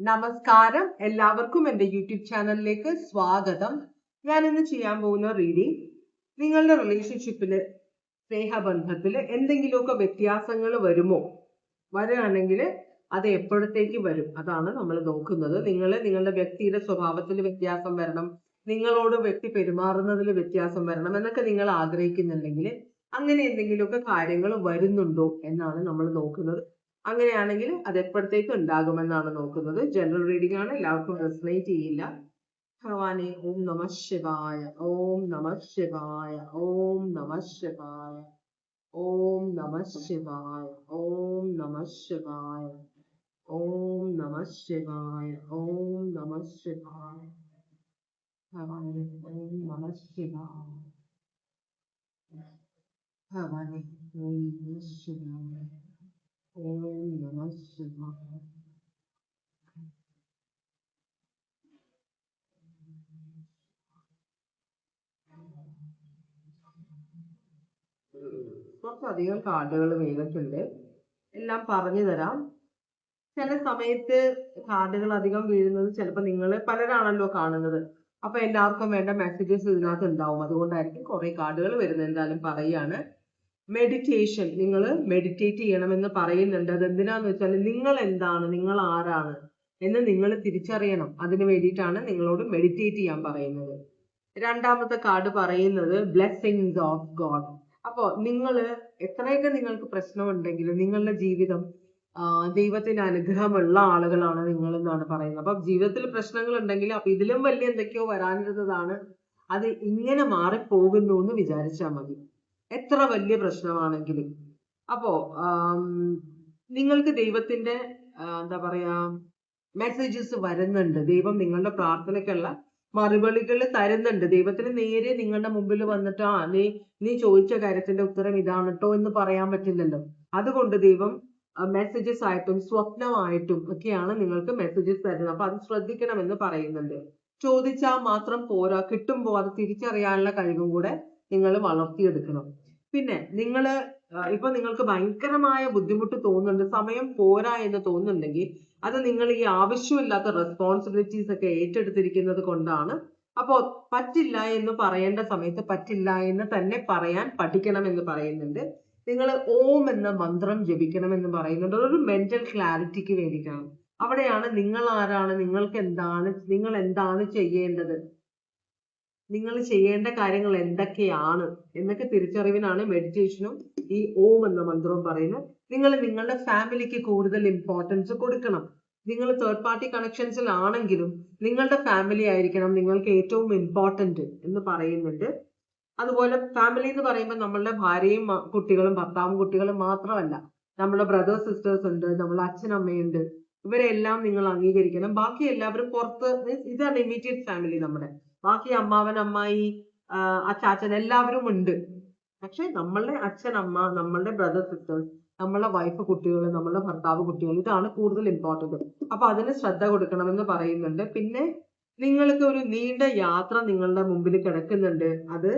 നമസ്കാരം. എല്ലാവർക്കും എന്റെ യൂട്യൂബ് ചാനലിലേക്ക് സ്വാഗതം. ഞാൻ ഇന്ന് ചെയ്യാൻ പോകുന്ന റീഡിംഗ് നിങ്ങളുടെ റിലേഷൻഷിപ്പിൽ സ്നേഹബന്ധത്തിൽ എന്തെങ്കിലുമൊക്കെ വ്യത്യാസങ്ങൾ വരുമോ? വരികയാണെങ്കിൽ അത് എപ്പോഴത്തേക്ക് വരും? അതാണ് നമ്മൾ നോക്കുന്നത്. നിങ്ങൾ നിങ്ങളുടെ വ്യക്തിയുടെ സ്വഭാവത്തിൽ വ്യത്യാസം വരണം. നിങ്ങളോട് വ്യക്തി പെരുമാറുന്നതിൽ വ്യത്യാസം വരണം എന്നൊക്കെ നിങ്ങൾ ആഗ്രഹിക്കുന്നുണ്ടെങ്കിൽ അങ്ങനെ എന്തെങ്കിലുമൊക്കെ കാര്യങ്ങൾ വരുന്നുണ്ടോ എന്നാണ് നമ്മൾ നോക്കുന്നത്. അങ്ങനെയാണെങ്കിൽ അത് എപ്പോഴത്തേക്ക് ഉണ്ടാകുമെന്നാണ് നോക്കുന്നത്. ജനറൽ റീഡിംഗ് ആണ്. എല്ലാവർക്കും റെസനേറ്റ് ചെയ്യില്ല. ഭഗവാനെ ഓം നമ ശിവായ ഓം നമ ശിവായ ഓം നമ ശിവായ ഓം നമ ശിവായ ഓം നമ ശിവായ ഓം നമ ശിവായ ഓം നമ ശിവായ. ഭഗവാനെ ഓം നമ ശിവായ. ഭഗവാനെ ഓം നമ ശിവായ. ഓം നമ ശിവായ കുറച്ചധികം കാർഡുകൾ വീണിട്ടുണ്ട് എല്ലാം പറഞ്ഞു തരാം. ചില സമയത്ത് കാർഡുകൾ അധികം വീഴുന്നത് ചിലപ്പോൾ നിങ്ങൾ പലരാണല്ലോ കാണുന്നത്. അപ്പൊ എല്ലാവർക്കും വേണ്ട മെസ്സേജസ് ഇതിനകത്ത് ഉണ്ടാവും. അതുകൊണ്ടായിരിക്കും കുറെ കാർഡുകൾ വരുന്നത് എന്തായാലും പറയാണ് മെഡിറ്റേഷൻ നിങ്ങൾ മെഡിറ്റേറ്റ് ചെയ്യണമെന്ന് പറയുന്നുണ്ട്. അത് എന്തിനാന്ന് വെച്ചാൽ നിങ്ങൾ എന്താണ് നിങ്ങൾ ആരാണ് എന്ന് നിങ്ങൾ തിരിച്ചറിയണം. അതിന് വേണ്ടിയിട്ടാണ് നിങ്ങളോട് മെഡിറ്റേറ്റ് ചെയ്യാൻ പറയുന്നത്. രണ്ടാമത്തെ കാർഡ് പറയുന്നത് ബ്ലെസ്സിങ്സ് ഓഫ് ഗോഡ് അപ്പോൾ നിങ്ങൾ എത്രയൊക്കെ നിങ്ങൾക്ക് പ്രശ്നമുണ്ടെങ്കിലും നിങ്ങളുടെ ജീവിതം ദൈവത്തിന്റെ അനുഗ്രഹമുള്ള ആളുകളാണ് നിങ്ങൾ എന്നാണ് പറയുന്നത്. അപ്പൊ ജീവിതത്തിൽ പ്രശ്നങ്ങൾ ഉണ്ടെങ്കിൽ അപ്പൊ ഇതിലും വലിയ എന്തൊക്കെയോ വരാനിരുന്നതാണ്. അത് ഇങ്ങനെ മാറിപ്പോകുന്നു എന്ന് വിചാരിച്ചാൽ മതി. എത്ര വലിയ പ്രശ്നമാണെങ്കിലും. അപ്പോ നിങ്ങൾക്ക് ദൈവത്തിന്റെ എന്താ പറയാ മെസ്സേജസ് വരുന്നുണ്ട്. ദൈവം നിങ്ങളുടെ പ്രാർത്ഥനയ്ക്കുള്ള മറുപടികൾ തരുന്നുണ്ട്. ദൈവത്തിന് നേരെ നിങ്ങളുടെ മുമ്പിൽ വന്നിട്ട് ആ നീ നീ ചോദിച്ച കാര്യത്തിന്റെ ഉത്തരം ഇതാണ് ട്ടോ എന്ന് പറയാൻ പറ്റില്ലല്ലോ. അതുകൊണ്ട് ദൈവം മെസ്സേജസ് ആയിട്ടും സ്വപ്നമായിട്ടും ഒക്കെയാണ് നിങ്ങൾക്ക് മെസ്സേജസ് തരുന്നത്. അപ്പൊ അത് ശ്രദ്ധിക്കണമെന്ന് പറയുന്നുണ്ട്. ചോദിച്ചാൽ മാത്രം പോരാ. കിട്ടുമ്പോൾ അത് തിരിച്ചറിയാനുള്ള കഴിവും കൂടെ നിങ്ങൾ വളർത്തിയെടുക്കണം. പിന്നെ നിങ്ങൾ ഇപ്പൊ നിങ്ങൾക്ക് ഭയങ്കരമായ ബുദ്ധിമുട്ട് തോന്നുന്നുണ്ട് സമയം പോരാ എന്ന് തോന്നുന്നുണ്ടെങ്കിൽ അത് നിങ്ങൾ ഈ ആവശ്യമില്ലാത്ത റെസ്പോൺസിബിലിറ്റീസ് ഒക്കെ ഏറ്റെടുത്തിരിക്കുന്നത് കൊണ്ടാണ്. അപ്പോ പറ്റില്ല എന്ന് പറയേണ്ട സമയത്ത് പറ്റില്ല എന്ന് തന്നെ പറയാൻ പഠിക്കണം എന്ന് പറയുന്നുണ്ട്. നിങ്ങൾ ഓം എന്ന മന്ത്രം ജപിക്കണം എന്ന് പറയുന്നുണ്ട്. അതൊരു മെന്റൽ ക്ലാരിറ്റിക്ക് വേണ്ടിയിട്ടാണ്. അവിടെയാണ് നിങ്ങൾ ആരാണ് നിങ്ങൾക്ക് എന്താണ് നിങ്ങൾ എന്താണ് ചെയ്യേണ്ടത്? നിങ്ങൾ ചെയ്യേണ്ട കാര്യങ്ങൾ എന്തൊക്കെയാണ് എന്നൊക്കെ തിരിച്ചറിവിനാണ് മെഡിറ്റേഷനും ഈ ഓം എന്ന മന്ത്രവും പറയുന്നത്. നിങ്ങൾ നിങ്ങളുടെ ഫാമിലിക്ക് കൂടുതൽ ഇമ്പോർട്ടൻസ് കൊടുക്കണം. നിങ്ങൾ തേർഡ് പാർട്ടി കണക്ഷൻസിൽ ആണെങ്കിലും നിങ്ങളുടെ ഫാമിലി ആയിരിക്കണം നിങ്ങൾക്ക് ഏറ്റവും ഇമ്പോർട്ടന്റ് എന്ന് പറയുന്നുണ്ട്. അതുപോലെ ഫാമിലി എന്ന് പറയുമ്പോൾ നമ്മളുടെ ഭാര്യയും കുട്ടികളും ഭർത്താവും കുട്ടികളും മാത്രമല്ല. നമ്മുടെ ബ്രദേഴ്സ് സിസ്റ്റേഴ്സ് ഉണ്ട് നമ്മളെ അച്ഛനമ്മയുണ്ട് ഇവരെല്ലാം നിങ്ങൾ അംഗീകരിക്കണം. ബാക്കി എല്ലാവരും പുറത്ത് ഇതാണ് ഇമ്മീഡിയറ്റ് ഫാമിലി നമ്മുടെ. ബാക്കി അമ്മാവൻ അമ്മായി അച്ചാച്ചൻ എല്ലാവരും ഉണ്ട്. പക്ഷെ നമ്മളുടെ അച്ഛൻ അമ്മ നമ്മളുടെ ബ്രദർ സിസ്റ്റേഴ്സ് നമ്മളുടെ വൈഫ് കുട്ടികൾ നമ്മളുടെ ഭർത്താവ് കുട്ടികൾ ഇതാണ് കൂടുതൽ ഇമ്പോർട്ടന്റ് അപ്പൊ അതിന് ശ്രദ്ധ കൊടുക്കണമെന്ന് പറയുന്നുണ്ട്. പിന്നെ നിങ്ങൾക്ക് ഒരു നീണ്ട യാത്ര നിങ്ങളുടെ മുമ്പിൽ കിടക്കുന്നുണ്ട്. അത്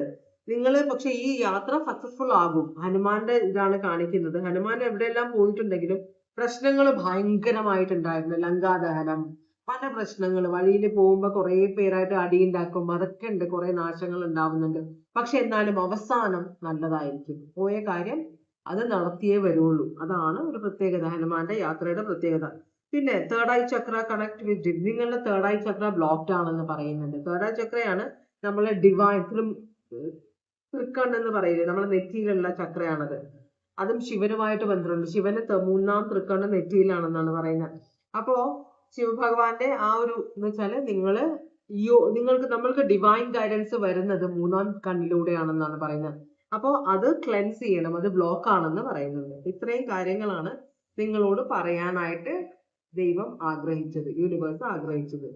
നിങ്ങൾ പക്ഷെ ഈ യാത്ര സക്സസ്ഫുൾ ആകും. ഹനുമാന്റെ ഇതാണ് കാണിക്കുന്നത്. ഹനുമാൻ എവിടെയെല്ലാം പോയിട്ടുണ്ടെങ്കിലും പ്രശ്നങ്ങൾ ഭയങ്കരമായിട്ടുണ്ടായിരുന്നു. ലങ്കാദഹനം പല പ്രശ്നങ്ങൾ വഴിയിൽ പോകുമ്പോൾ കുറെ പേരായിട്ട് അടിയുണ്ടാക്കും. അതൊക്കെ ഉണ്ട്. കുറെ നാശങ്ങൾ ഉണ്ടാവുന്നുണ്ട്. പക്ഷെ എന്നാലും അവസാനം നല്ലതായിരിക്കും. പോയ കാര്യം അത് നടത്തിയേ വരുള്ളൂ. അതാണ് ഒരു പ്രത്യേകത. ഹനുമാന്റെ യാത്രയുടെ പ്രത്യേകത. പിന്നെ third eye chakra connect with നിങ്ങളുടെ തേർഡ് ഐ ചക്ര ബ്ലോക്ക്ഡ് ആണെന്ന് പറയുന്നുണ്ട്. തേർഡ് ഐ ചക്രയാണ് നമ്മളെ ഡിവൈൻ തൃക്കണ്ണ് എന്ന് പറയില്ലേ നമ്മളെ നെറ്റിയിലുള്ള ചക്രയാണത്. അതും ശിവനുമായിട്ട് ബന്ധമുണ്ട്. ശിവന് മൂന്നാം തൃക്കണ്ണ് നെറ്റിയിലാണെന്നാണ് പറയുന്നത്. അപ്പോ ശിവഭഗവാന്റെ ആ ഒരു എന്ന് വെച്ചാൽ നിങ്ങൾ യോ നിങ്ങൾക്ക് നമ്മൾക്ക് ഡിവൈൻ ഗൈഡൻസ് വരുന്നത് മൂന്നാം കണ്ണിലൂടെയാണെന്നാണ് പറയുന്നത്. അപ്പോ അത് ക്ലെൻസ് ചെയ്യണം അത് ബ്ലോക്ക് ആണെന്ന് പറയുന്നുണ്ട്. ഇത്രയും കാര്യങ്ങളാണ് നിങ്ങളോട് പറയാനായിട്ട് ദൈവം ആഗ്രഹിച്ചത് യൂണിവേഴ്സ് ആഗ്രഹിച്ചത്.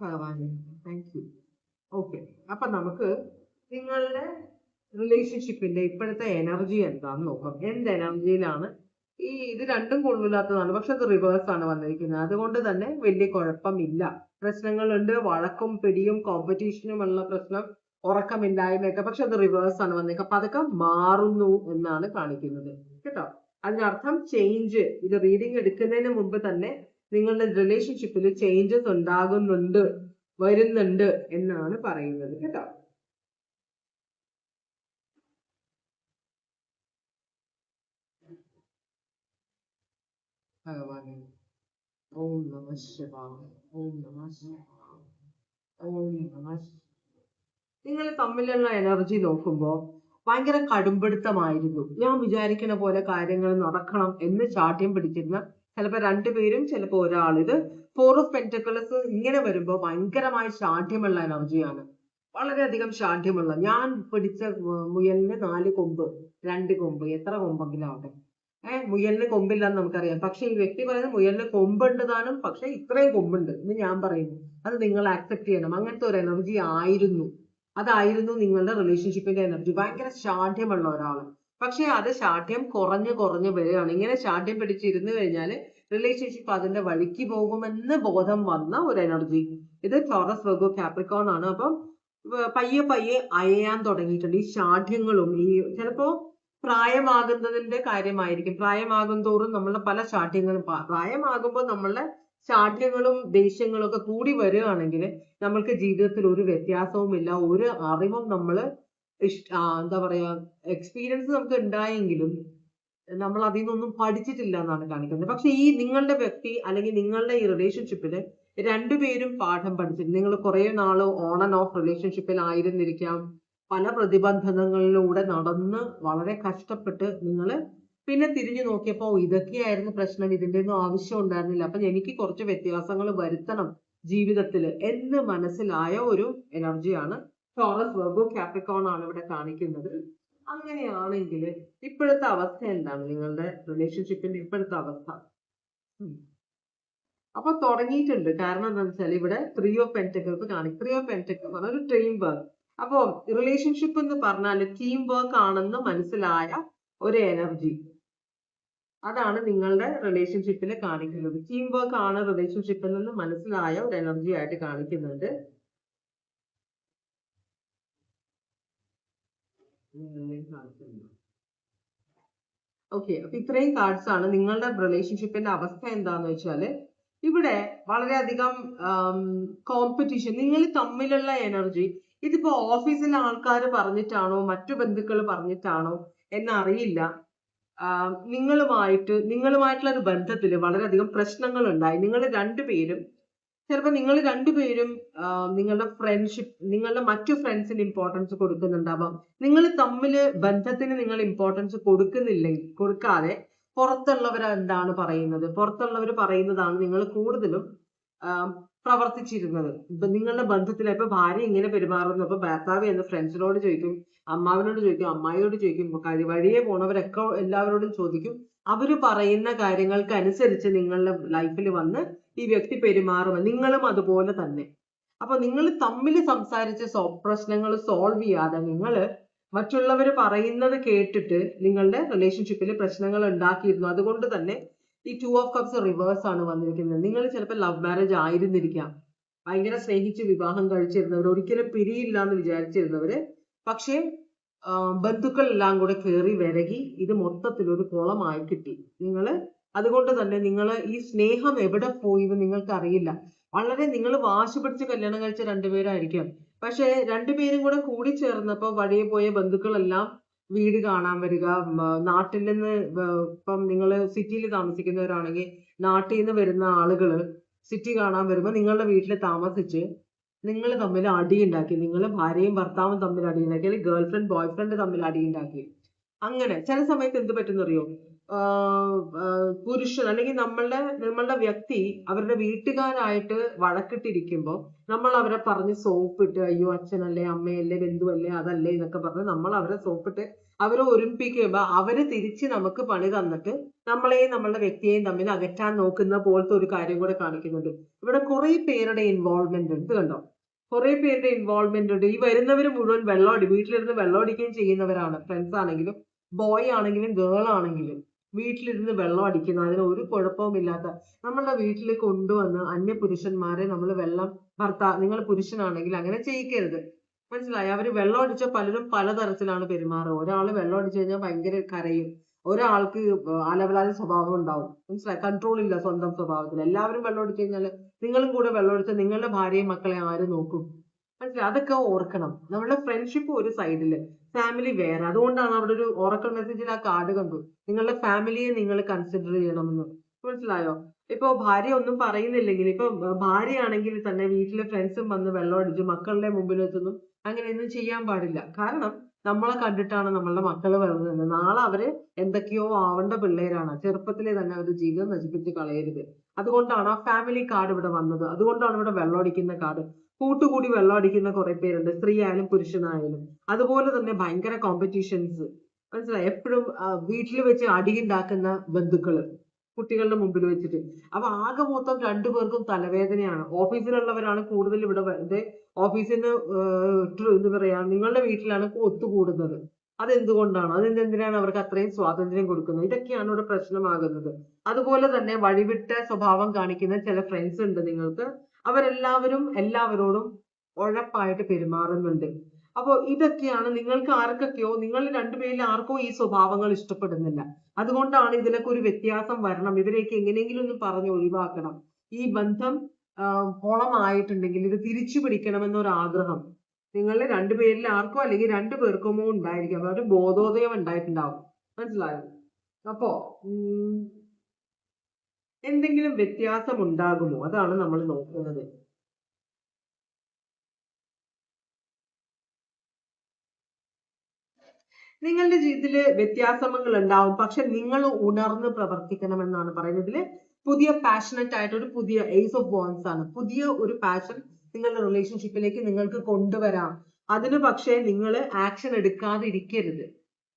ഭഗവാനെ താങ്ക് യു ഓക്കെ അപ്പൊ നമുക്ക് നിങ്ങളുടെ റിലേഷൻഷിപ്പിന്റെ ഇപ്പോഴത്തെ എനർജി എന്താന്ന് നോക്കാം. എന്ത് എനർജിയിലാണ് ഈ ഇത് രണ്ടും കൊള്ളില്ലാത്തതാണ് പക്ഷെ അത് റിവേഴ്സ് ആണ് വന്നിരിക്കുന്നത്. അതുകൊണ്ട് തന്നെ വലിയ കുഴപ്പമില്ല. പ്രശ്നങ്ങളുണ്ട്. വഴക്കും പിടിയും കോമ്പറ്റീഷനും ഉള്ള പ്രശ്നം ഉറക്കമില്ലായ്മയൊക്കെ പക്ഷെ അത് റിവേഴ്സ് ആണ് വന്നേക്കുക അപ്പൊ അതൊക്കെ മാറുന്നു എന്നാണ് കാണിക്കുന്നത്. കേട്ടോ? അതിനർത്ഥം ചേഞ്ച് ഇത് റീഡിംഗ് എടുക്കുന്നതിന് മുമ്പ് തന്നെ നിങ്ങളുടെ റിലേഷൻഷിപ്പിൽ ചേഞ്ചസ് ഉണ്ടാകുന്നുണ്ട് വരുന്നുണ്ട് എന്നാണ് പറയുന്നത്. കേട്ടോ? ഭഗവാനെ. ഓം നമ ശിവായ ഓം നമ ശിവായ ഓം നമ നിങ്ങൾ തമ്മിലുള്ള എനർജി നോക്കുമ്പോൾ ഭയങ്കര കടുംപിടുത്തമായിരുന്നു. ഞാൻ വിചാരിക്കുന്ന പോലെ കാര്യങ്ങൾ നടക്കണം എന്ന് ചാട്യം പിടിച്ചിരുന്ന ചിലപ്പോൾ രണ്ടുപേരും ചിലപ്പോൾ ഒരാൾ. ഇത് ഫോർ ഓഫ് പെന്റക്കിൾസ് ഇങ്ങനെ വരുമ്പോൾ ഭയങ്കരമായ ശാഠ്യമുള്ള എനർജിയാണ്. വളരെയധികം ശാഠ്യമുള്ള. ഞാൻ പിടിച്ച മുയലിന് നാല് കൊമ്പ് രണ്ട് കൊമ്പ്. എത്ര കൊമ്പെങ്കിലും ആവട്ടെ. ഏഹ് മുയലിന് കൊമ്പില്ലെന്ന് നമുക്കറിയാം. പക്ഷെ ഈ വ്യക്തി പറയുന്നത് മുയലിന് കൊമ്പുണ്ട് താനും പക്ഷെ ഇത്രയും കൊമ്പുണ്ട് എന്ന് ഞാൻ പറയുന്നു. അത് നിങ്ങൾ ആക്സെപ്റ്റ് ചെയ്യണം. അങ്ങനത്തെ ഒരു എനർജി ആയിരുന്നു. അതായിരുന്നു നിങ്ങളുടെ റിലേഷൻഷിപ്പിന്റെ എനർജി ഭയങ്കര ശാഠ്യമുള്ള ഒരാൾ. പക്ഷെ അത് ശാഠ്യം കുറഞ്ഞ് കുറഞ്ഞ് വരികയാണ്. ഇങ്ങനെ ശാഠ്യം പിടിച്ചിരുന്നു കഴിഞ്ഞാൽ റിലേഷൻഷിപ്പ് അതിന്റെ വഴിക്ക് പോകുമെന്ന് ബോധം വന്ന ഒരു എനർജി ഇത് ടോറസ് വെഗോ കാപ്രിക്കോൺ ആണ്. അപ്പം പയ്യെ പയ്യെ അയയാൻ തുടങ്ങിയിട്ടുണ്ട് ഈ ശാഠ്യങ്ങളും. ഈ ചിലപ്പോ പ്രായമാകുന്നതിന്റെ കാര്യമായിരിക്കും. പ്രായമാകും തോറും നമ്മളുടെ പല ശാഠ്യങ്ങളും പ്രായമാകുമ്പോൾ നമ്മളുടെ ശാഠ്യങ്ങളും ദേഷ്യങ്ങളും ഒക്കെ കൂടി വരികയാണെങ്കിൽ നമ്മൾക്ക് ജീവിതത്തിൽ ഒരു വ്യത്യാസവുമില്ല ഒരു അറിവും നമ്മൾ എന്താ പറയാ എക്സ്പീരിയൻസ് നമുക്ക് ഉണ്ടായെങ്കിലും നമ്മൾ അതിൽ നിന്നൊന്നും പഠിച്ചിട്ടില്ല എന്നാണ് കാണിക്കുന്നത്. പക്ഷെ ഈ നിങ്ങളുടെ വ്യക്തി അല്ലെങ്കിൽ നിങ്ങളുടെ ഈ റിലേഷൻഷിപ്പിൽ രണ്ടുപേരും പാഠം പഠിച്ചിട്ടുണ്ട് നിങ്ങൾ കുറെ നാൾ ഓൺ ആൻഡ് ഓഫ് റിലേഷൻഷിപ്പിൽ ആയിരുന്നിരിക്കാം. പല പ്രതിബന്ധങ്ങളിലൂടെ നടന്ന് വളരെ കഷ്ടപ്പെട്ട് നിങ്ങൾ പിന്നെ തിരിഞ്ഞു നോക്കിയപ്പോൾ "ഓ, ഇതൊക്കെയായിരുന്നു പ്രശ്നം. ഇതിന്റെ ഒന്നും ആവശ്യം ഉണ്ടായിരുന്നില്ല. അപ്പൊ എനിക്ക് കുറച്ച് വ്യത്യാസങ്ങൾ വരുത്തണം ജീവിതത്തിൽ എന്ന് മനസ്സിലായ ഒരു എനർജിയാണ് ടോറസ് വെർഗോ ക്യാപ്രിക്കോൺ ആണ് ഇവിടെ കാണിക്കുന്നത്. അങ്ങനെയാണെങ്കിൽ ഇപ്പോഴത്തെ അവസ്ഥ എന്താണ് നിങ്ങളുടെ റിലേഷൻഷിപ്പിന്റെ ഇപ്പോഴത്തെ അവസ്ഥ. അപ്പൊ തുടങ്ങിയിട്ടുണ്ട്. കാരണം എന്താണെന്ന് വെച്ചാൽ ഇവിടെ ത്രീ ഓഫ് പെന്റക്കിൾസ് കാണിക്കും. ത്രീ ഓഫ് പെന്റക്കിൾസ് പറഞ്ഞ ഒരു ടീം വർക്ക് അപ്പോ റിലേഷൻഷിപ്പ് എന്ന് പറഞ്ഞാൽ ടീം വർക്ക് ആണെന്ന് മനസ്സിലായ ഒരു എനർജി അതാണ് നിങ്ങളുടെ റിലേഷൻഷിപ്പിൽ കാണിക്കുന്നത്. ടീം വർക്ക് ആണ് റിലേഷൻഷിപ്പിൽ നിന്ന് മനസ്സിലായ ഒരു എനർജി ആയിട്ട് കാണിക്കുന്നുണ്ട്. ഓക്കെ അപ്പൊ ഇത്രയും കാർഡ്സ് ആണ് നിങ്ങളുടെ റിലേഷൻഷിപ്പിന്റെ അവസ്ഥ എന്താന്ന് വെച്ചാൽ ഇവിടെ വളരെയധികം കോമ്പറ്റീഷൻ നിങ്ങൾ തമ്മിലുള്ള എനർജി ഇതിപ്പോ ഓഫീസിലെ ആൾക്കാർ പറഞ്ഞിട്ടാണോ? മറ്റു ബന്ധുക്കൾ പറഞ്ഞിട്ടാണോ? എന്നറിയില്ല. നിങ്ങളുമായിട്ട് നിങ്ങളുമായിട്ടുള്ള ഒരു ബന്ധത്തിൽ വളരെയധികം പ്രശ്നങ്ങൾ ഉണ്ടായി നിങ്ങൾ രണ്ടുപേരും ചിലപ്പോൾ നിങ്ങൾ രണ്ടുപേരും നിങ്ങളുടെ ഫ്രണ്ട്ഷിപ്പ് നിങ്ങളുടെ മറ്റു ഫ്രണ്ട്സിന് ഇമ്പോർട്ടൻസ് കൊടുക്കുന്നുണ്ടാവാം. നിങ്ങൾ തമ്മിൽ ബന്ധത്തിന് നിങ്ങൾ ഇമ്പോർട്ടൻസ് കൊടുക്കുന്നില്ലെങ്കിൽ കൊടുക്കാതെ പുറത്തുള്ളവർ എന്താണ് പറയുന്നത്? പുറത്തുള്ളവർ പറയുന്നതാണ് നിങ്ങൾ കൂടുതലും പ്രവർത്തിച്ചിരുന്നത്. നിങ്ങളുടെ ബന്ധത്തിൽ ഇപ്പൊ ഭാര്യ ഇങ്ങനെ പെരുമാറുന്നു. അപ്പൊ ഭർത്താവ് എന്ന് ഫ്രണ്ട്സിനോട് ചോദിക്കും അമ്മാവിനോട് ചോദിക്കും അമ്മായിയോട് ചോദിക്കും കഴി വഴിയെ പോണവരൊക്കെ എല്ലാവരോടും ചോദിക്കും. അവർ പറയുന്ന കാര്യങ്ങൾക്ക് അനുസരിച്ച് നിങ്ങളുടെ ലൈഫിൽ വന്ന് ഈ വ്യക്തി പെരുമാറും. നിങ്ങളും അതുപോലെ തന്നെ. അപ്പൊ നിങ്ങൾ തമ്മിൽ സംസാരിച്ച് പ്രശ്നങ്ങൾ സോൾവ് ചെയ്യാതെ നിങ്ങൾ മറ്റുള്ളവർ പറയുന്നത് കേട്ടിട്ട് നിങ്ങളുടെ റിലേഷൻഷിപ്പിൽ പ്രശ്നങ്ങൾ ഉണ്ടാക്കിയിരുന്നു. അതുകൊണ്ട് തന്നെ ഈ ടു ഓഫ് കപ്സ് റിവേഴ്സ് ആണ് വന്നിരിക്കുന്നത്. നിങ്ങൾ ചിലപ്പോൾ ലവ് മാരേജ് ആയിരുന്നിരിക്കാം. ഭയങ്കര സ്നേഹിച്ച് വിവാഹം കഴിച്ചിരുന്നവർ ഒരിക്കലും പിരിയില്ല എന്ന് വിചാരിച്ചിരുന്നവര് പക്ഷേ ബന്ധുക്കൾ ബന്ധുക്കളെല്ലാം കൂടെ കയറി വിരകി ഇത് മൊത്തത്തിൽ ഒരു കുളമായി കിട്ടി. നിങ്ങൾ അതുകൊണ്ട് തന്നെ നിങ്ങൾ ഈ സ്നേഹം എവിടെ പോയി എന്ന് നിങ്ങൾക്ക് അറിയില്ല വളരെ നിങ്ങൾ വാശി പിടിച്ച് കല്യാണം കഴിച്ച രണ്ടുപേരായിരിക്കാം. പക്ഷെ രണ്ടുപേരും കൂടെ കൂടി ചേർന്നപ്പോൾ വഴിയെ പോയ ബന്ധുക്കളെല്ലാം വീട് കാണാൻ വരിക നാട്ടിൽ നിന്ന് ഇപ്പം നിങ്ങൾ സിറ്റിയിൽ താമസിക്കുന്നവരാണെങ്കിൽ നാട്ടിൽ നിന്ന് വരുന്ന ആളുകൾ സിറ്റി കാണാൻ വരുമ്പോൾ നിങ്ങളുടെ വീട്ടിൽ താമസിച്ച് നിങ്ങൾ തമ്മിൽ അടിയുണ്ടാക്കി നിങ്ങൾ ഭാര്യയും ഭർത്താവും തമ്മിൽ അടിയുണ്ടാക്കി അല്ലെങ്കിൽ ഗേൾ ഫ്രണ്ട് ബോയ് ഫ്രണ്ട് തമ്മിൽ അടിയുണ്ടാക്കി അങ്ങനെ ചില സമയത്ത് എന്ത് പറ്റുന്നറിയോ? പുരുഷൻ അല്ലെങ്കിൽ നമ്മളുടെ നമ്മളുടെ വ്യക്തി അവരുടെ വീട്ടുകാരായിട്ട് വഴക്കിട്ടിരിക്കുമ്പോൾ നമ്മൾ അവരെ പറഞ്ഞ് സോപ്പിട്ട് അയ്യോ അച്ഛനല്ലേ അമ്മയല്ലേ ബന്ധുവല്ലേ അതല്ലേ എന്നൊക്കെ പറഞ്ഞ് നമ്മൾ അവരെ സോപ്പിട്ട് അവരെ ഒരുമിപ്പിക്കുമ്പോൾ അവർ തിരിച്ച് നമുക്ക് പണി തന്നിട്ട് നമ്മളെയും നമ്മളുടെ വ്യക്തിയെയും തമ്മിൽ അകറ്റാൻ നോക്കുന്ന പോലത്തെ ഒരു കാര്യം കൂടെ കാണിക്കുന്നുണ്ട്. ഇവിടെ കുറെ പേരുടെ ഇൻവോൾവ്മെന്റ് ഉണ്ട് കണ്ടോ? കുറെ പേരുടെ ഇൻവോൾവ്മെന്റ് ഉണ്ട്. ഈ വരുന്നവർ മുഴുവൻ വെള്ളമടി വീട്ടിലിരുന്ന് വെള്ളമടിക്കുകയും ചെയ്യുന്നവരാണ്. ഫ്രണ്ട്സ് ആണെങ്കിലും ബോയ് ആണെങ്കിലും ഗേൾ ആണെങ്കിലും. വീട്ടിലിരുന്ന് വെള്ളം അടിക്കുന്ന. അതിന് ഒരു കുഴപ്പവുമില്ലാത്ത നമ്മളുടെ വീട്ടിൽ കൊണ്ടുവന്ന് അന്യ പുരുഷന്മാരെ നമ്മൾ വെള്ളം ഭർത്താ നിങ്ങൾ പുരുഷനാണെങ്കിൽ അങ്ങനെ ചെയ്യിക്കരുത്. മനസ്സിലായി? അവർ വെള്ളം അടിച്ച പലരും പലതരത്തിലാണ് പെരുമാറുക. ഒരാൾ വെള്ളം അടിച്ചു കഴിഞ്ഞാൽ ഭയങ്കര കരയും. ഒരാൾക്ക് അലവലാതി സ്വഭാവം ഉണ്ടാവും. മനസ്സിലായി? കൺട്രോൾ ഇല്ല സ്വന്തം സ്വഭാവത്തിൽ എല്ലാവരും വെള്ളം അടിച്ചു കഴിഞ്ഞാൽ നിങ്ങളും കൂടെ വെള്ളം അടിച്ചാൽ നിങ്ങളുടെ ഭാര്യയും മക്കളെ ആര് നോക്കും? മനസ്സിലായി? അതൊക്കെ ഓർക്കണം. നമ്മുടെ ഫ്രണ്ട്ഷിപ്പ് ഒരു സൈഡിൽ ഫാമിലി വേറെ. അതുകൊണ്ടാണ് അവിടെ ഒരു ഓറക്കൽ മെസ്സേജിൽ ആ കാർഡ് കണ്ടു. നിങ്ങളുടെ ഫാമിലിയെ നിങ്ങൾ കൺസിഡർ ചെയ്യണമെന്ന്. മനസ്സിലായോ? ഇപ്പൊ ഭാര്യ ഒന്നും പറയുന്നില്ലെങ്കിൽ ഇപ്പൊ ഭാര്യയാണെങ്കിൽ തന്നെ വീട്ടിലെ ഫ്രണ്ട്സും വന്ന് വെള്ളം അടിച്ചു മക്കളുടെ മുമ്പിൽ അങ്ങനെ ഒന്നും ചെയ്യാൻ പാടില്ല. കാരണം നമ്മളെ കണ്ടിട്ടാണ് നമ്മളുടെ മക്കൾ വളരുന്നത് നാളെ അവർ എന്തൊക്കെയോ ആവേണ്ട പിള്ളേരാണ്. ചെറുപ്പത്തിലെ തന്നെ അവരുടെ ജീവിതം നശിപ്പിച്ച് കളയരുത്. അതുകൊണ്ടാണ് ആ ഫാമിലി കാർഡ് ഇവിടെ വന്നത്. അതുകൊണ്ടാണ് ഇവിടെ വെള്ളം അടിക്കുന്ന കാർഡ് കൂട്ടുകൂടി വെള്ളം അടിക്കുന്ന കുറെ പേരുണ്ട്. സ്ത്രീ ആയാലും പുരുഷനായാലും. അതുപോലെ തന്നെ ഭയങ്കര കോമ്പറ്റീഷൻസ് മനസ്സിലായി? എപ്പോഴും വീട്ടിൽ വെച്ച് അടിയുണ്ടാക്കുന്ന ബന്ധുക്കൾ കുട്ടികളുടെ മുമ്പിൽ വെച്ചിട്ട്. അപ്പൊ ആകെ മൊത്തം രണ്ടുപേർക്കും തലവേദനയാണ്. ഓഫീസിലുള്ളവരാണ് കൂടുതൽ ഇവിടെ വെറുതെ ഓഫീസിന് എന്താ പറയാ നിങ്ങളുടെ വീട്ടിലാണ് ഒത്തുകൂടുന്നത്. അതെന്തുകൊണ്ടാണ്? അതെന്തെന്തിനാണ് അവർക്ക് അത്രയും സ്വാതന്ത്ര്യം കൊടുക്കുന്നത്? ഇതൊക്കെയാണ് ഇവിടെ പ്രശ്നമാകുന്നത്. അതുപോലെ തന്നെ വഴിവിട്ട സ്വഭാവം കാണിക്കുന്ന ചില ഫ്രണ്ട്സ് ഉണ്ട് നിങ്ങൾക്ക്. അവരെല്ലാവരും എല്ലാവരോടും ഉഴപ്പായിട്ട് പെരുമാറുന്നുണ്ട്. അപ്പോൾ ഇതൊക്കെയാണ് നിങ്ങൾക്ക് ആർക്കൊക്കെയോ നിങ്ങൾ രണ്ടുപേരിൽ ആർക്കോ ഈ സ്വഭാവങ്ങൾ ഇഷ്ടപ്പെടുന്നില്ല. അതുകൊണ്ടാണ് ഇതിലൊക്കെ ഒരു വ്യത്യാസം വരണം. ഇവരെയൊക്കെ എങ്ങനെയെങ്കിലും ഒന്ന് പറഞ്ഞ് ഒഴിവാക്കണം. ഈ ബന്ധം കുളമായിട്ടുണ്ടെങ്കിൽ ഇത് തിരിച്ചു പിടിക്കണമെന്നൊരാഗ്രഹം നിങ്ങളിൽ രണ്ടുപേരിൽ ആർക്കോ അല്ലെങ്കിൽ രണ്ടു പേർക്കുമോ ഉണ്ടായിരിക്കും. അവരുടെ ബോധോദയം ഉണ്ടായിട്ടുണ്ടാവും. മനസ്സിലായോ? അപ്പോ എന്തെങ്കിലും വ്യത്യാസം ഉണ്ടാകുമോ അതാണ് നമ്മൾ നോക്കുന്നത്. നിങ്ങളുടെ ജീവിതത്തിൽ വ്യത്യാസങ്ങൾ ഉണ്ടാവും പക്ഷെ നിങ്ങൾ ഉണർന്ന് പ്രവർത്തിക്കണമെന്നാണ് പറയുന്നത്. ഇതിൽ പുതിയ പാഷനറ്റ് ആയിട്ട് ഒരു പുതിയ ഏസ് ഓഫ് ബോൺസ് ആണ്. പുതിയ ഒരു പാഷൻ നിങ്ങളുടെ റിലേഷൻഷിപ്പിലേക്ക് നിങ്ങൾക്ക് കൊണ്ടുവരാം. അതിന് പക്ഷേ നിങ്ങൾ ആക്ഷൻ എടുക്കാതെ ഇരിക്കരുത്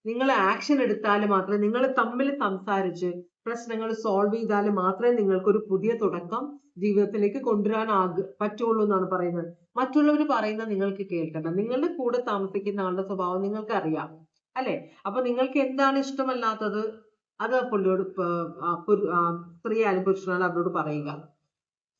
നിങ്ങൾ ആക്ഷൻ എടുത്താൽ മാത്രമേ നിങ്ങൾ തമ്മിൽ സംസാരിച്ച് പ്രശ്നങ്ങൾ സോൾവ് ചെയ്താൽ മാത്രമേ നിങ്ങൾക്ക് ഒരു പുതിയ തുടക്കം ജീവിതത്തിലേക്ക് കൊണ്ടുവരാൻ ആക പറ്റുള്ളൂ എന്നാണ് പറയുന്നത്. മറ്റുള്ളവർ പറയുന്നത് നിങ്ങൾക്ക് കേൾക്കണം നിങ്ങളുടെ കൂടെ താമസിക്കുന്ന ആളുടെ സ്വഭാവം നിങ്ങൾക്ക് അറിയാം അല്ലെ? അപ്പൊ നിങ്ങൾക്ക് എന്താണ് ഇഷ്ടമല്ലാത്തത്? അത് പുള്ളിയോട് പ- ആ പുരു- സ്ത്രീ ആയാലും പുരുഷനായാലും അവരോട് പറയുക.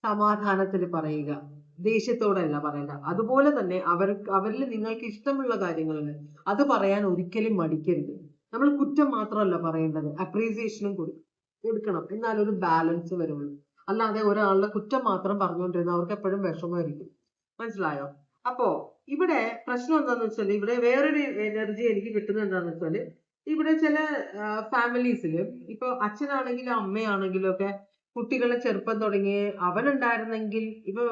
സമാധാനത്തിൽ പറയുക. ദേഷ്യത്തോടെയല്ല പറയുക. അതുപോലെ തന്നെ അവർ അവരിൽ നിങ്ങൾക്ക് ഇഷ്ടമുള്ള കാര്യങ്ങളുണ്ട് അത് പറയാൻ ഒരിക്കലും മടിക്കരുത്. നമ്മൾ കുറ്റം മാത്രമല്ല പറയേണ്ടത്. അപ്രീസിയേഷനും കൊടു കൊടുക്കണം. എന്നാൽ ഒരു ബാലൻസ് വരുള്ളൂ. അല്ലാതെ ഒരാളുടെ കുറ്റം മാത്രം പറഞ്ഞുകൊണ്ടിരുന്ന അവർക്ക് എപ്പോഴും വിഷമമായിരിക്കും. മനസ്സിലായോ? അപ്പോ ഇവിടെ പ്രശ്നം എന്താന്ന് വെച്ചാൽ ഇവിടെ വേറൊരു എനർജി എനിക്ക് കിട്ടുന്നത് എന്താന്ന് വെച്ചാൽ ഇവിടെ ചില ഫാമിലീസിൽ ഇപ്പൊ അച്ഛനാണെങ്കിലും അമ്മയാണെങ്കിലും ഒക്കെ കുട്ടികളെ ചെറുപ്പം തുടങ്ങി അവനുണ്ടായിരുന്നെങ്കിൽ ഇപ്പൊ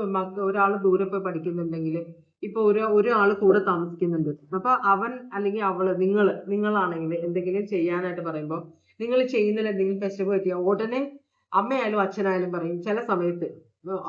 ഒരാൾ ദൂരെ പോയി പഠിക്കുന്നുണ്ടെങ്കിൽ ഇപ്പൊ ഒരു ഒരാൾ കൂടെ താമസിക്കുന്നുണ്ട്. അപ്പൊ അവൻ അല്ലെങ്കിൽ അവൾ നിങ്ങൾ നിങ്ങളാണെങ്കിൽ എന്തെങ്കിലും ചെയ്യാനായിട്ട് പറയുമ്പോ നിങ്ങൾ ചെയ്യുന്നതിൽ എന്തെങ്കിലും പിശക് പറ്റിയ ഉടനെ അമ്മയായാലും അച്ഛനായാലും പറയും ചില സമയത്ത്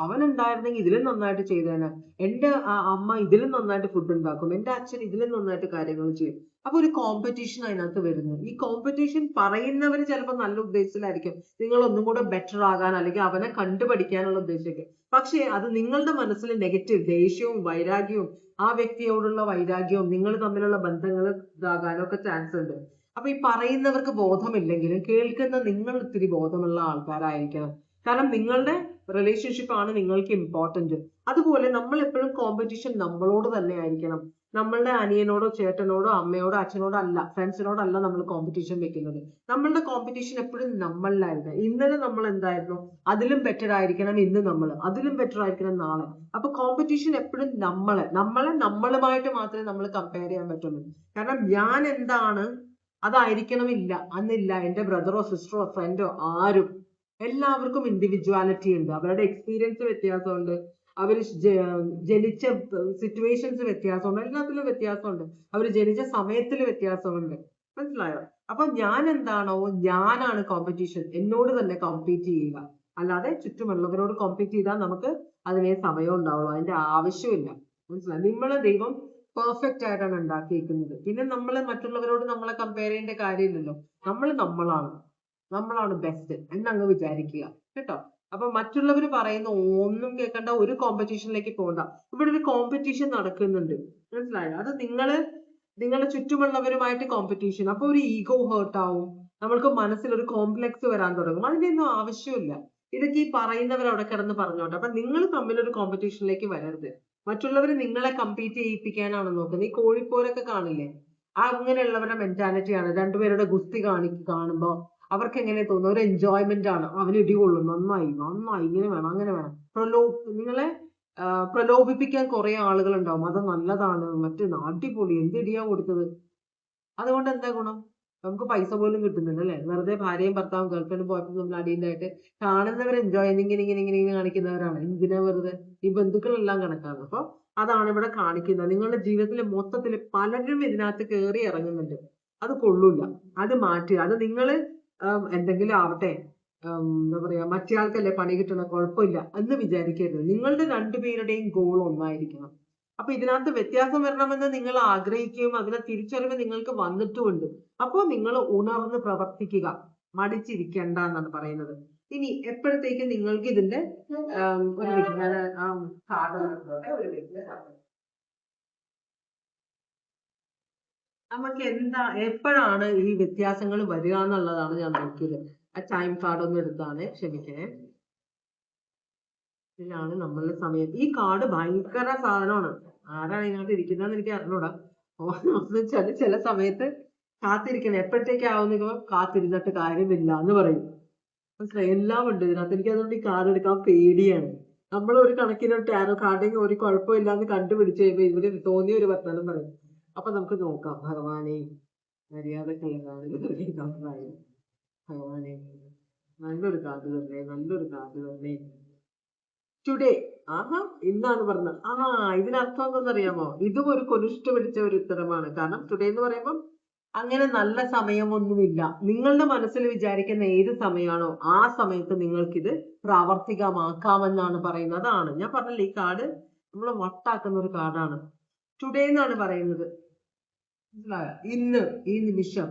അവൻ ഉണ്ടായിരുന്നെങ്കിൽ ഇതിലും നന്നായിട്ട് ചെയ്തേനെ. എന്റെ അമ്മ ഇതിലും നന്നായിട്ട് ഫുഡ് ഉണ്ടാക്കും. എന്റെ അച്ഛൻ ഇതിലും നന്നായിട്ട് കാര്യങ്ങൾ ചെയ്യും. അപ്പൊ ഒരു കോമ്പറ്റീഷൻ അതിനകത്ത് വരുന്നു. ഈ കോമ്പറ്റീഷൻ പറയുന്നവർ ചിലപ്പോൾ നല്ല ഉദ്ദേശത്തിലായിരിക്കും. നിങ്ങൾ ഒന്നും കൂടെ ബെറ്റർ ആകാൻ അല്ലെങ്കിൽ അവനെ കണ്ടുപഠിക്കാനുള്ള ഉദ്ദേശമൊക്കെ. പക്ഷേ അത് നിങ്ങളുടെ മനസ്സിൽ നെഗറ്റീവ് ദേഷ്യവും വൈരാഗ്യവും ആ വ്യക്തിയോടുള്ള വൈരാഗ്യവും നിങ്ങൾ തമ്മിലുള്ള ബന്ധങ്ങൾ ഇതാകാനൊക്കെ ചാൻസ് ഉണ്ട്. അപ്പൊ ഈ പറയുന്നവർക്ക് ബോധമില്ലെങ്കിലും കേൾക്കുന്ന നിങ്ങൾ ഒത്തിരി ബോധമുള്ള ആൾക്കാരായിരിക്കണം. കാരണം നിങ്ങളുടെ റിലേഷൻഷിപ്പ് ആണ് നിങ്ങൾക്ക് ഇമ്പോർട്ടന്റ് അതുപോലെ നമ്മൾ എപ്പോഴും കോമ്പറ്റീഷൻ നമ്മളോട് തന്നെ ആയിരിക്കണം. നമ്മളുടെ അനിയനോടോ ചേട്ടനോടോ അമ്മയോടോ അച്ഛനോടോ അല്ല ഫ്രണ്ട്സിനോടല്ല നമ്മൾ കോമ്പറ്റീഷൻ വെക്കുന്നത്. നമ്മളുടെ കോമ്പറ്റീഷൻ എപ്പോഴും നമ്മളിലായിരുന്നു ഇന്നലെ നമ്മൾ എന്തായിരുന്നു? അതിലും ബെറ്റർ ആയിരിക്കണം ഇന്ന് നമ്മൾ. അതിലും ബെറ്റർ ആയിരിക്കണം നാളെ. അപ്പൊ കോമ്പറ്റീഷൻ എപ്പോഴും നമ്മളെ നമ്മളെ നമ്മളുമായിട്ട് മാത്രമേ നമ്മൾ കമ്പയർ ചെയ്യാൻ പറ്റുള്ളൂ. കാരണം ഞാൻ എന്താണ് അതായിരിക്കണമില്ല. അന്നില്ല എന്റെ ബ്രദറോ സിസ്റ്ററോ ഫ്രണ്ടോ ആരും. എല്ലാവർക്കും ഇൻഡിവിജ്വാലിറ്റി ഉണ്ട്. അവരുടെ എക്സ്പീരിയൻസ് വ്യത്യാസമുണ്ട്. അവർ ജനിച്ച സിറ്റുവേഷൻസ് വ്യത്യാസമുണ്ട്. എല്ലാത്തിലും വ്യത്യാസമുണ്ട്. അവർ ജനിച്ച സമയത്തിൽ വ്യത്യാസമുണ്ട്. മനസ്സിലായോ? അപ്പൊ ഞാൻ എന്താണോ ഞാനാണ് കോമ്പറ്റീഷൻ എന്നോട് തന്നെ കോമ്പീറ്റ് ചെയ്യുക. അല്ലാതെ ചുറ്റുമുള്ളവരോട് കോമ്പീറ്റ് ചെയ്താൽ നമുക്ക് അതിനെ സമയം ഉണ്ടാവുള്ളൂ. അതിന്റെ ആവശ്യമില്ല. മനസ്സിലായി? നിങ്ങളെ ദൈവം പെർഫെക്റ്റ് ആയിട്ടാണ് ഉണ്ടാക്കിയിരിക്കുന്നത് പിന്നെ നമ്മൾ മറ്റുള്ളവരോട് നമ്മളെ കമ്പയർ ചെയ്യേണ്ട കാര്യമില്ലല്ലോ. നമ്മൾ നമ്മളാണ്. നമ്മളാണ് ബെസ്റ്റ് എന്നങ്ങ് വിചാരിക്കുക. കേട്ടോ? അപ്പൊ മറ്റുള്ളവർ പറയുന്ന ഒന്നും കേൾക്കണ്ട ഒരു കോമ്പറ്റീഷനിലേക്ക് പോകണ്ട ഇവിടെ ഒരു കോമ്പറ്റീഷൻ നടക്കുന്നുണ്ട്. മനസ്സിലായോ? അത് നിങ്ങൾ നിങ്ങളുടെ ചുറ്റുമുള്ളവരുമായിട്ട് കോമ്പറ്റീഷൻ അപ്പൊ ഒരു ഈഗോ ഹേർട്ട് ആവും. നമ്മൾക്ക് മനസ്സിൽ ഒരു കോംപ്ലക്സ് വരാൻ തുടങ്ങും. അതിന്റെ ഒന്നും ആവശ്യമില്ല. ഇതൊക്കെ ഈ പറയുന്നവർ അവിടെ കിടന്ന് പറഞ്ഞോട്ടെ. അപ്പൊ നിങ്ങൾ തമ്മിൽ ഒരു കോമ്പറ്റീഷനിലേക്ക് വരരുത്. മറ്റുള്ളവർ നിങ്ങളെ കമ്പീറ്റ് ചെയ്യിപ്പിക്കാനാണ് നോക്കുന്നത്. ഈ കോഴിപ്പോരൊക്കെ കാണില്ലേ? അങ്ങനെയുള്ളവരുടെ മെന്റാലിറ്റിയാണ് രണ്ടുപേരുടെ ഗുസ്തി കാണി കാണുമ്പോൾ അവർക്ക് എങ്ങനെ തോന്നും? ഒരു എൻജോയ്മെന്റ് ആണ്. അവന് ഇടികൊള്ളും. നന്നായി നന്നായി. ഇങ്ങനെ വേണം അങ്ങനെ വേണം. പ്രലോ നിങ്ങളെ പ്രലോഭിപ്പിക്കാൻ കുറെ ആളുകൾ ഉണ്ടാവും അത് നല്ലതാണ്. മറ്റേ അടിപൊളി എന്ത് ഇടിയാ കൊടുത്തത്? അതുകൊണ്ട് എന്താ ഗുണം? നമുക്ക് പൈസ പോലും കിട്ടുന്നില്ല അല്ലെ? വെറുതെ ഭാര്യയും ഭർത്താവും ഗേൾഫ്രണ്ടും പോയപ്പോൾ നമ്മൾ അടിയുണ്ടായിട്ട് കാണുന്നവർ എൻജോയ് ഇങ്ങനെ ഇങ്ങനെ ഇങ്ങനെ ഇങ്ങനെ കാണിക്കുന്നവരാണ്. എന്തിനാ വെറുതെ? ഈ ബന്ധുക്കളെല്ലാം കണക്കാണ്. അപ്പൊ അതാണ് ഇവിടെ കാണിക്കുന്നത്. നിങ്ങളുടെ ജീവിതത്തിലെ മൊത്തത്തിൽ പലരും ഇതിനകത്ത് കയറി ഇറങ്ങുന്നുണ്ട്. അത് കൊള്ളൂല. അത് മാറ്റുക. അത് നിങ്ങൾ എന്തെങ്കിലും ആവട്ടെ. എന്താ പറയാ മറ്റേ ആൾക്കല്ലേ പണി കിട്ടണ കുഴപ്പമില്ല എന്ന് വിചാരിക്കരുത്. നിങ്ങളുടെ രണ്ടുപേരുടെയും ഗോൾ ഒന്നായിരിക്കണം. അപ്പൊ ഇതിനകത്ത് വ്യത്യാസം വരണമെന്ന് നിങ്ങൾ ആഗ്രഹിക്കുകയും അതിനെ തിരിച്ചറിവ് നിങ്ങൾക്ക് വന്നിട്ടുമുണ്ട്. അപ്പോൾ നിങ്ങൾ ഉണർന്ന് പ്രവർത്തിക്കുക. മടിച്ചിരിക്കണ്ട എന്നാണ് പറയുന്നത്. ഇനി എപ്പോഴത്തേക്കും നിങ്ങൾക്ക് ഇതിന്റെ ഒരു നമുക്ക് എന്താ എപ്പോഴാണ് ഈ വ്യത്യാസങ്ങൾ വരിക എന്നുള്ളതാണ് ഞാൻ നോക്കിയത്. ആ ടൈം കാർഡ് ഒന്ന് എടുത്താണ് ക്ഷമിക്കണേ. ഇതിലാണ് നമ്മളുടെ സമയം. ഈ കാർഡ് ഭയങ്കര സാധനമാണ്. ആരാണ് ഇതിനകത്ത് ഇരിക്കുന്നതെന്ന് എനിക്ക് അറിഞ്ഞൂടാ. ഓ, എന്ന് ചില സമയത്ത് കാത്തിരിക്കണം. എപ്പോഴത്തേക്കാവുന്ന കാത്തിരുന്നിട്ട് കാര്യമില്ല എന്ന് പറയും. മനസ്സിലായി? എല്ലാം ഉണ്ട് ഇതിനകത്ത്. എനിക്ക് അതുകൊണ്ട് ഈ കാർഡ് എടുക്കാൻ പേടിയാണ്. നമ്മൾ ഒരു കണക്കിന് ടാരോ കാർഡിങ് ഒരു കുഴപ്പമില്ല എന്ന് കണ്ടുപിടിച്ച് കഴിയുമ്പോൾ ഇവർ തോന്നിയ ഒരു വർത്തമാനം പറയും. അപ്പൊ നമുക്ക് നോക്കാം. ഭഗവാനെ മര്യാദക്കുള്ളതാണ് ഭഗവാനെ നല്ലൊരു കാർഡ് തന്നെ നല്ലൊരു കാർഡ് തന്നെ. ടുഡേ ആഹാ ഇന്നാണ് പറഞ്ഞത്. ആ ഇതിനർത്ഥം എന്തെന്നറിയാമോ ഇതും ഒരു കൊനിഷ്ഠ പിടിച്ച ഒരു ഉത്തരമാണ്. കാരണം ടുഡേ എന്ന് പറയുമ്പോൾ അങ്ങനെ നല്ല സമയമൊന്നുമില്ല. നിങ്ങളുടെ മനസ്സിൽ വിചാരിക്കുന്ന ഏത് സമയമാണോ ആ സമയത്ത് നിങ്ങൾക്കിത് പ്രാവർത്തികമാക്കാമെന്നാണ് പറയുന്നത്. അതാണ്. ഞാൻ പറഞ്ഞില്ലേ ഈ കാർഡ് നമ്മൾ വട്ടാക്കുന്ന ഒരു കാർഡാണ്. ടുഡേ എന്നാണ് പറയുന്നത്. ഇന്ന് ഈ നിമിഷം.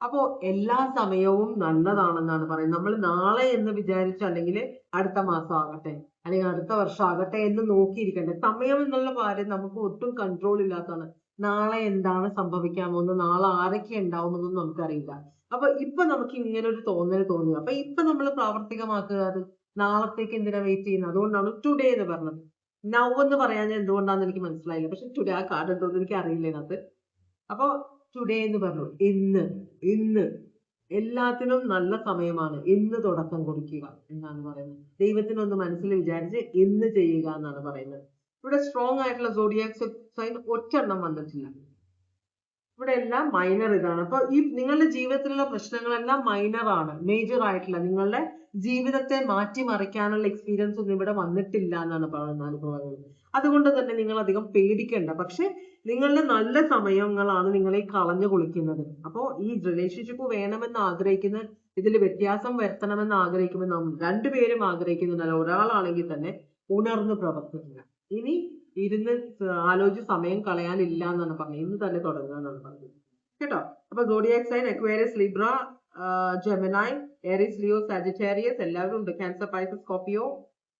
അപ്പോ എല്ലാ സമയവും നല്ലതാണെന്നാണ് പറയുന്നത്. നമ്മൾ നാളെ എന്ന് വിചാരിച്ചു അല്ലെങ്കിൽ അടുത്ത മാസം ആകട്ടെ അല്ലെങ്കിൽ അടുത്ത വർഷം ആകട്ടെ എന്ന് നോക്കിയിരിക്കണ്ടേ. സമയം എന്നുള്ള കാര്യം നമുക്ക് ഒട്ടും കൺട്രോൾ ഇല്ലാത്തതാണ്. നാളെ എന്താണ് സംഭവിക്കാൻ പോകുന്നത് നാളെ ആരൊക്കെ ഉണ്ടാവുമെന്നൊന്നും നമുക്കറിയില്ല. അപ്പൊ ഇപ്പൊ നമുക്ക് ഇങ്ങനെ ഒരു തോന്നൽ തോന്നി അപ്പൊ ഇപ്പൊ നമ്മൾ പ്രാവർത്തികമാക്കുക അത്? നാളത്തേക്ക് എന്തിനാ വെയിറ്റ് ചെയ്യുന്നത്? അതുകൊണ്ടാണ് ടുഡേ എന്ന് പറഞ്ഞത്. നൗ എന്ന് പറയാൻ എന്തുകൊണ്ടാന്ന് എനിക്ക് മനസ്സിലായില്ല. പക്ഷെ ടുഡേ ആ കാർഡ് ഉണ്ടോന്ന് എനിക്ക് അറിയില്ല ഇതിനകത്ത്. അപ്പൊ ടുഡേ എന്ന് പറഞ്ഞു. ഇന്ന്. ഇന്ന്. എല്ലാത്തിനും നല്ല സമയമാണ്. ഇന്ന് തുടക്കം കുറിക്കുക എന്നാണ് പറയുന്നത്. ദൈവത്തിനൊന്ന് മനസ്സിൽ വിചാരിച്ച് ഇന്ന് ചെയ്യുക എന്നാണ് പറയുന്നത്. ഇവിടെ സ്ട്രോങ് ആയിട്ടുള്ള സോഡിയാക് സൈൻ ഒറ്റെണ്ണം വന്നിട്ടില്ല. ഇവിടെ എല്ലാം മൈനർ ഇതാണ്. അപ്പൊ ഈ നിങ്ങളുടെ ജീവിതത്തിലുള്ള പ്രശ്നങ്ങളെല്ലാം മൈനർ ആണ്. മേജർ ആയിട്ടില്ല നിങ്ങളുടെ ജീവിതത്തെ മാറ്റിമറിക്കാനുള്ള എക്സ്പീരിയൻസ് ഒന്നും ഇവിടെ വന്നിട്ടില്ല എന്നാണ് പറയുന്ന അനുഭവങ്ങൾ അതുകൊണ്ട് തന്നെ നിങ്ങൾ അധികം പേടിക്കേണ്ട. പക്ഷെ നിങ്ങളുടെ നല്ല സമയങ്ങളാണ് നിങ്ങളെ കളഞ്ഞു കുളിക്കുന്നത്. അപ്പോൾ ഈ റിലേഷൻഷിപ്പ് വേണമെന്ന് ആഗ്രഹിക്കുന്ന ഇതിൽ വ്യത്യാസം വരുത്തണമെന്ന് ആഗ്രഹിക്കുമ്പോൾ നാം രണ്ടുപേരും ആഗ്രഹിക്കുന്നുണ്ടല്ലോ. ഒരാളാണെങ്കിൽ തന്നെ ഉണർന്നു പ്രവർത്തിക്കുക. ഇനി ഇരുന്ന് ആലോചിച്ച് സമയം കളയാനില്ല എന്നാണ് പറഞ്ഞത്. ഇന്ന് തന്നെ തുടങ്ങുക എന്നാണ് പറഞ്ഞത്. കേട്ടോ? അപ്പൊ zodiac sign Aquarius Libra Gemini Aries Leo Sagittarius എല്ലാവരും ഉണ്ട്. Cancer Pisces Scorpio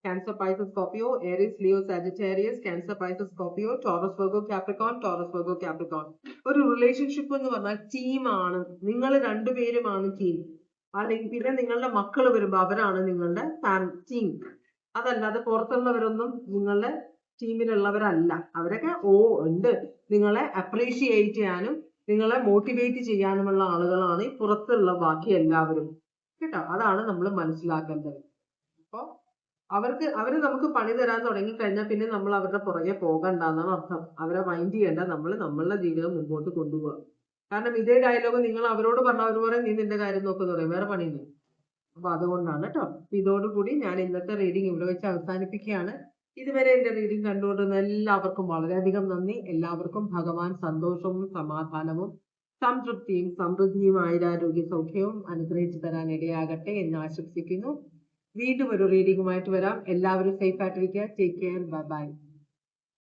Cancer Pisces Scorpio Aries Leo Sagittarius Cancer Pisces Scorpio Taurus Virgo Capricorn Taurus Virgo Capricorn ഒരു റിലേഷൻഷിപ്പ് എന്ന് പറഞ്ഞാൽ ടീമാണ് നിങ്ങൾ രണ്ടുപേരുമാണ് ടീം അല്ലെങ്കിൽ പിന്നെ നിങ്ങളുടെ മക്കൾ വരുമ്പോ അവരാണ് നിങ്ങളുടെ ടീം അതല്ലാതെ പുറത്തുള്ളവരൊന്നും നിങ്ങളുടെ ടീമിലുള്ളവരല്ല അവരൊക്കെ ഓ ഉണ്ട്. നിങ്ങളെ അപ്രീഷിയേറ്റ് ചെയ്യാനും നിങ്ങളെ മോട്ടിവേറ്റ് ചെയ്യാനുമുള്ള ആളുകളാണ് ഈ പുറത്തുള്ള ബാക്കി എല്ലാവരും. കേട്ടോ? അതാണ് നമ്മൾ മനസ്സിലാക്കേണ്ടത്. അപ്പോൾ അവർക്ക് അവർ നമുക്ക് പണി തരാൻ തുടങ്ങി കഴിഞ്ഞാൽ പിന്നെ നമ്മൾ അവരുടെ പുറകെ പോകണ്ട എന്നാണ് അർത്ഥം. അവരെ മൈൻഡ് ചെയ്യേണ്ട നമ്മൾ നമ്മളുടെ ജീവിതം മുമ്പോട്ട് കൊണ്ടുപോകുക കാരണം ഇതേ ഡയലോഗ് നിങ്ങൾ അവരോട് പറഞ്ഞ അവർ പറയും നീ നിന്റെ കാര്യം നോക്കുന്നു പറയും. വേറെ പണിയില്ല. അപ്പൊ അതുകൊണ്ടാണ് കേട്ടോ. ഇതോടുകൂടി ഞാൻ ഇന്നത്തെ റീഡിംഗ് ഇവിടെ വെച്ച് അവസാനിപ്പിക്കുകയാണ്. ഇതുവരെ എന്റെ റീഡിംഗ് കണ്ടുകൊണ്ടിരുന്ന എല്ലാവർക്കും വളരെയധികം നന്ദി. എല്ലാവർക്കും ഭഗവാൻ സന്തോഷവും സമാധാനവും സംതൃപ്തിയും സമൃദ്ധിയും ആയുരാരോഗ്യ സൗഖ്യവും അനുഗ്രഹിച്ചു തരാൻ ഇടയാകട്ടെ എന്ന് ആശംസിക്കുന്നു. വീണ്ടും ഒരു റീഡിംഗുമായിട്ട് വരാം. എല്ലാവരും സേഫ് ആയിട്ടിരിക്കുക. Take care bye bye